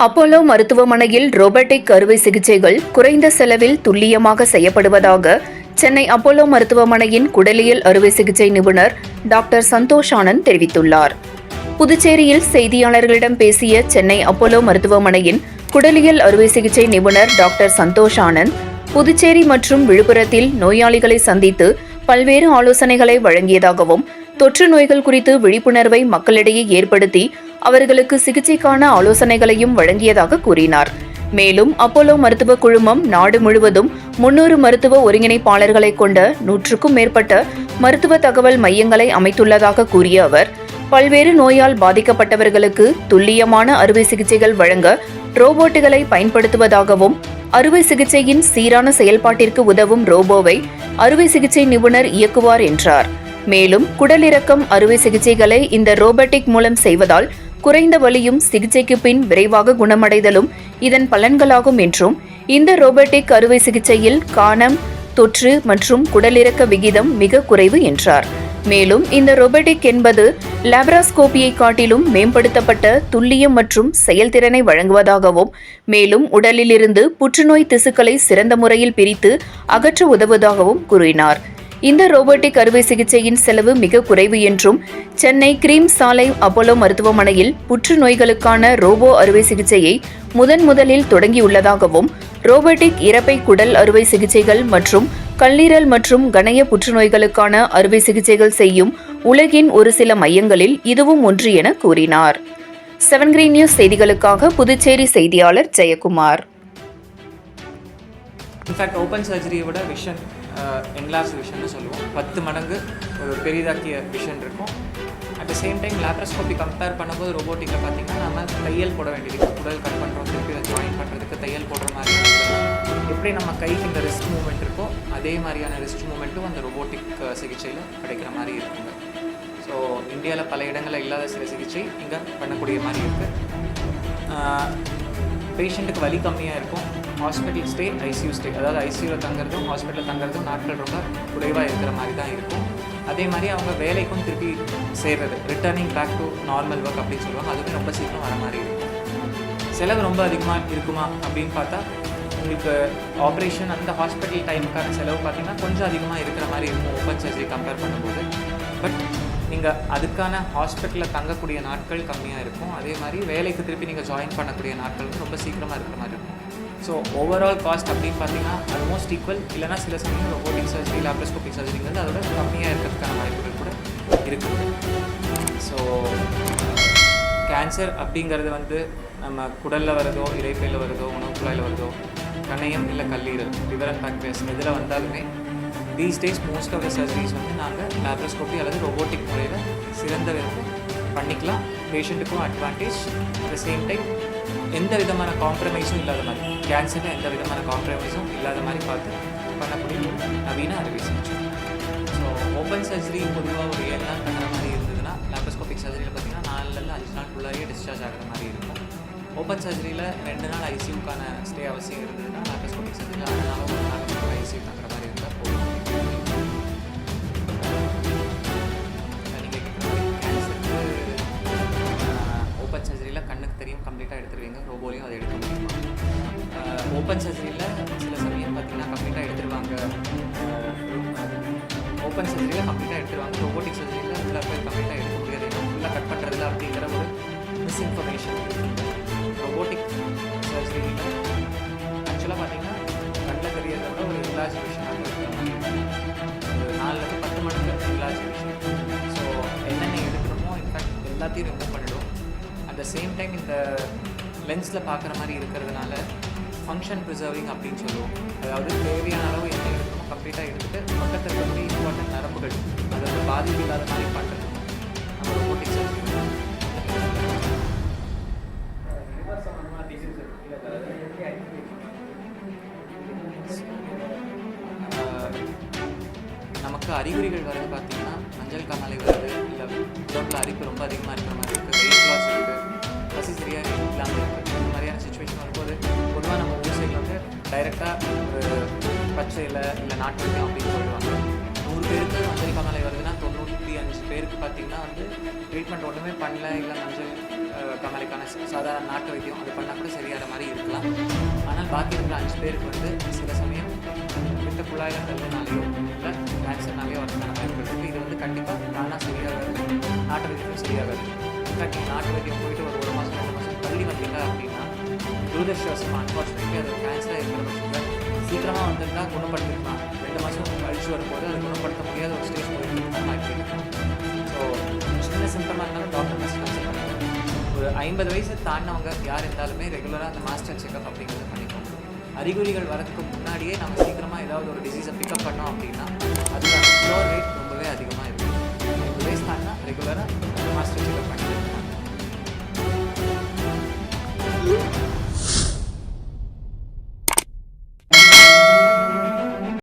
Apollo மருத்துவமனையில் robotic அறுவை சிகிச்சைகள் குறைந்த செலவில் துல்லியமாக செய்யப்படுவதாக சென்னை அப்போலோ மருத்துவமனையின் குடலியல் அறுவை சிகிச்சை நிபுணர் டாக்டர் சந்தோஷ் ஆனந்த் தெரிவித்துள்ளார். புதுச்சேரியில் செய்தியாளர்களிடம் பேசிய சென்னை அப்போலோ மருத்துவமனையின் குடலியல் அறுவை சிகிச்சை நிபுணர் டாக்டர் சந்தோஷ் ஆனந்த் புதுச்சேரி மற்றும் விழுப்புரத்தில் நோயாளிகளை சந்தித்து பல்வேறு ஆலோசனைகளை வழங்கியதாகவும் தொற்று நோய்கள் குறித்து விழிப்புணர்வை மக்களிடையே ஏற்படுத்தி அவர்களுக்கு சிகிச்சைக்கான ஆலோசனைகளையும் வழங்கியதாக கூறினார். மேலும் அப்போலோ மருத்துவ குழுமம் நாடு முழுவதும் முன்னூறு மருத்துவ ஒருங்கிணைப்பாளர்களை கொண்ட நூற்றுக்கும் மேற்பட்ட மருத்துவ தகவல் மையங்களை அமைத்துள்ளதாக கூறிய அவர் பல்வேறு நோயால் பாதிக்கப்பட்டவர்களுக்கு துல்லியமான அறுவை சிகிச்சைகள் வழங்க ரோபோட்டுகளை பயன்படுத்துவதாகவும் அறுவை சிகிச்சையின் சீரான செயல்பாட்டிற்கு உதவும் ரோபோவை அறுவை சிகிச்சை நிபுணர் இயக்குவார் என்றார். மேலும் குடலிறக்கம் அறுவை சிகிச்சைகளை இந்த ரோபோட்டிக் மூலம் செய்வதால் குறைந்த வலியும் சிகிச்சைக்கு பின் விரைவாக குணமடைதலும் இதன் பலன்களாகும் என்றும் இந்த ரோபோட்டிக் அறுவை சிகிச்சையில் காணம் தொற்று மற்றும் குடலிறக்க விகிதம் மிக குறைவு என்றார். மேலும் இந்த ரோபோட்டிக் என்பது லேப்ராஸ்கோபியை காட்டிலும் மேம்படுத்தப்பட்ட துல்லியம் மற்றும் செயல்திறனை வழங்குவதாகவும் மேலும் உடலிலிருந்து புற்றுநோய் திசுக்களை சிறந்த முறையில் பிரித்து அகற்ற உதவுவதாகவும் கூறினார். இந்த ரோபோட்டிக் அறுவை சிகிச்சையின் செலவு மிக குறைவு என்றும் சென்னை கிரீம் சாலை அப்போலோ மருத்துவமனையில் புற்றுநோய்களுக்கான ரோபோ அறுவை சிகிச்சையை முதன் முதலில் தொடங்கியுள்ளதாகவும் ரோபோட்டிக் இறப்பை குடல் அறுவை சிகிச்சைகள் மற்றும் கல்லீரல் மற்றும் கணைய புற்றுநோய்களுக்கான அறுவை சிகிச்சைகள் செய்யும் உலகின் ஒரு சில மையங்களில் இதுவும் ஒன்று என கூறினார். செவன் கிரீன் நியூஸ் செய்திகளுக்காக புதுச்சேரி செய்தியாளர் ஜெயக்குமார். இன்ஃபேக்ட் ஓப்பன் சர்ஜரியோட விஷன் என்லார்ஜ் விஷன்னு சொல்லுவோம். பத்து மடங்கு ஒரு பெரிதாக்கிய விஷன் இருக்கும். At the same time laparoscopy compare பண்ணும்போது ரோபோட்டிக்கில் பார்த்தீங்கன்னா நம்ம தையல் போட வேண்டியது உடல் கட் பண்ணுறோம் திருப்பி அதை ஜாயின் பண்ணுறதுக்கு தையல் போடுற மாதிரி இருக்கும். எப்படி நம்ம கைக்கு இந்த ரிஸ்க் மூமெண்ட் இருக்கோ அதே மாதிரியான ரிஸ்க் மூமெண்ட்டும் அந்த ரோபோட்டிக் சிகிச்சையில் கிடைக்கிற மாதிரி இருக்குங்க. ஸோ இந்தியாவில் பல இடங்களில் இல்லாத சில சிகிச்சை இங்கே பண்ணக்கூடிய மாதிரி இருக்குது பேஷண்ட்டுக்கு வலி கம்மியாக இருக்கும். Hospital stay ICU stay. அதாவது ஐசியூவில் தங்குறதும் ஹாஸ்பிட்டலில் தங்குறதும் நாட்கள் ரொம்ப குறைவாக இருக்கிற மாதிரி தான் இருக்கும். அதே மாதிரி அவங்க வேலைக்கும் திருப்பி சேர்றது. Returning back to normal work அப்படின்னு சொல்லுவாங்க. அதுக்கும் ரொம்ப சீக்கிரம் வர மாதிரி இருக்கும். செலவு ரொம்ப அதிகமாக இருக்குமா அப்படின்னு பார்த்தா உங்களுக்கு ஆப்ரேஷன் அந்த ஹாஸ்பிட்டல் டைமுக்கான செலவு பார்த்தீங்கன்னா கொஞ்சம் அதிகமாக இருக்கிற மாதிரி இருக்கும் ஓப்பன் சர்ஜரி கம்பேர் பண்ணும்போது. பட் நீங்கள் அதுக்கான ஹாஸ்பிட்டலில் தங்கக்கூடிய நாட்கள் கம்மியாக இருக்கும். அதே மாதிரி வேலைக்கு திருப்பி நீங்கள் ஜாயின் பண்ணக்கூடிய நாட்கள் ரொம்ப சீக்கிரமாக இருக்கிற மாதிரி இருக்கும். ஸோ ஓவரால் காஸ்ட் அப்படின்னு பார்த்தீங்கன்னா ஆல்மோஸ்ட் ஈக்குவல் இல்லைனா சில சமயம் ரோபோட்டிக் சர்ஜரி லேப்ரோஸ்கோபிக் சர்ஜரிங்கிறது அதோட கம்மியாக இருக்கிறதுக்கான வாய்ப்புகள் கூட இருக்குது. ஸோ கேன்சர் அப்படிங்கிறது வந்து நம்ம குடலில் வருதோ இறைப்பையில் வருதோ உணவு குழாயில் வருதோ கணையம் இல்லை கல்லீரல் லிவர் அண்ட் பேங்க்ரியாஸ் இதில் வந்தாலுமே these days most of the surgeries வந்து நாங்கள் லேப்ரோஸ்கோபி அல்லது ரோபோட்டிக் முறையில் சிறந்த விதத்தில் பண்ணிக்கலாம். பேஷண்ட்டுக்கும் advantage at the same time எந்த விதமான காம்ப்ரமைஸும் இல்லாத மாதிரி கேன்சரில் எந்த விதமான காம்ப்ரமைஸும் இல்லாத மாதிரி பார்த்து பண்ணக்கூடிய நவீன அறுவை சிகிச்சை. ஸோ ஓப்பன் சர்ஜரி பொதுவாக ஒரு ஏழு நாள் பண்ணுற மாதிரி இருந்ததுன்னா லேப்ரோஸ்கோபிக் சர்ஜரியில் பார்த்தீங்கன்னா நாலுலேருந்து அஞ்சு நாளுக்குள்ளாரியே டிஸ்சார்ஜ் ஆகிற மாதிரி இருக்கும். ஓப்பன் சர்ஜரியில் ரெண்டு நாள் ஐசியூக்கான ஸ்டே அவசியம் இருந்ததுன்னா லேப்ரோஸ்கோபிக் சர்ஜரியில் ஆறு போலியும் அதை எடுக்க முடியுமா? ஓப்பன் சர்ஜரியில் சில சமயம் பார்த்தீங்கன்னா கம்ப்ளீட்டாக எடுத்துருவாங்க. ஓப்பன் சர்ஜரியில் கம்ப்ளீட்டாக எடுத்துருவாங்க. ரோபோட்டிக் சர்ஜரியில் உள்ள போய் கம்ப்ளீட்டாக எடுக்க முடியாது. ஏன்னா ஃபுல்லாக கட் பண்ணுறதில்ல அப்படிங்கிற ஒரு மிஸ்இன்ஃபர்மேஷன் ரோபோட்டிக் சர்ஜரியில் ஆக்சுவலாக பார்த்தீங்கன்னா கண்ணில் தெரியறத விட ஒரு இல்லாஜினேஷனாக ஒரு நாலுலேருந்து பத்து மணிக்கு இல்லாஜினேஷன் ஸோ என்னென்ன எடுக்கணுமோ இன்ஃபேக்ட் எல்லாத்தையும் ரிமூவ் பண்ணிடும். அட் த சேம் டைம் இந்த லென்ஸில் பார்க்குற மாதிரி இருக்கிறதுனால ஃபங்க்ஷன் ப்ரிசர்விங் அப்படின்னு சொல்லுவோம். அதாவது தேவையான அளவு என்ன எடுக்கணுமோ கம்ப்ளீட்டாக எடுத்துகிட்டு பக்கத்தில் இருக்கக்கூடிய இம்பார்ட்டன்ட் நரம்புகள் அதை வந்து பாதிப்பு இல்லாத மாதிரி பண்ணுறது நம்ம ரோபோட்டிக் சர்ஜரி நமக்கு அறிகுறிகள் வரது பார்த்தீங்கன்னா மஞ்சள் காமாலை வருது இல்லை உடம்புல அரிப்பு ரொம்ப அதிகமாக இருக்கிற மாதிரி டைரெக்டாக ஒரு பச்சை இல்லை நாட்டு வைத்தியம் அப்படின்னு சொல்லுவாங்க. நூறு பேருக்கு மஞ்சள் காமாலை வருதுன்னா தொண்ணூற்றி அஞ்சு பேருக்கு பார்த்தீங்கன்னா வந்து ட்ரீட்மெண்ட் ஒன்றுமே பண்ணல இல்லை மஞ்சள் அஹ், கமலைக்கான சாதாரண நாட்டு வைத்தியம் அது பண்ணால் கூட சரியாகிற மாதிரி இருக்கலாம். ஆனால் பாக்கி இருக்கிற அஞ்சு பேருக்கு வந்து சில சமயம் விட்ட குழாயில் தள்ளினாலேயோ இல்லை கேன்சர்னாலேயோ வரதுக்கான வாய்ப்பு இருக்குது இது வந்து கண்டிப்பாக தானாக சரியாகாது நாட்டு வைத்தியம் சரியாகாது இன்ஃபேக்ட் நாட்டு வைத்தியம் போயிட்டு ஒரு ஒரு மாதம் ரெண்டு மாதம் தள்ளி வந்தீங்க அப்படின்னு துரதிருஷ்டவசமாக அன்ஃபார்ச்சுனேட்லி அது ஒரு கேன்சராக இருக்கிற பட்சத்தில் சீக்கிரமாக வந்திருந்தா குணப்படுத்திருக்கலாம் ரெண்டு மாதம் கழிச்சு வரும்போது அது குணப்படுத்த முடியாத ஒரு ஸ்டேஜ் போயிட்டு ஸோ சின்ன சிம்டமாக இருந்தாலும் டாக்டர் ஃபஸ்ட் கன்சல்ட் ஒரு ஐம்பது வயசு தாண்டினவங்க யார் இருந்தாலுமே ரெகுலராக அந்த மாஸ்டர் செக்அப் அப்படிங்கிறது பண்ணிக்கோங்க. அறிகுறிகள் வரதுக்கு முன்னாடியே நம்ம சீக்கிரமாக ஏதாவது ஒரு டிசீஸை பிக்கப் பண்ணோம் அப்படின்னா அதுக்கான க்ளோர் ரேட் ரொம்பவே அதிகமாக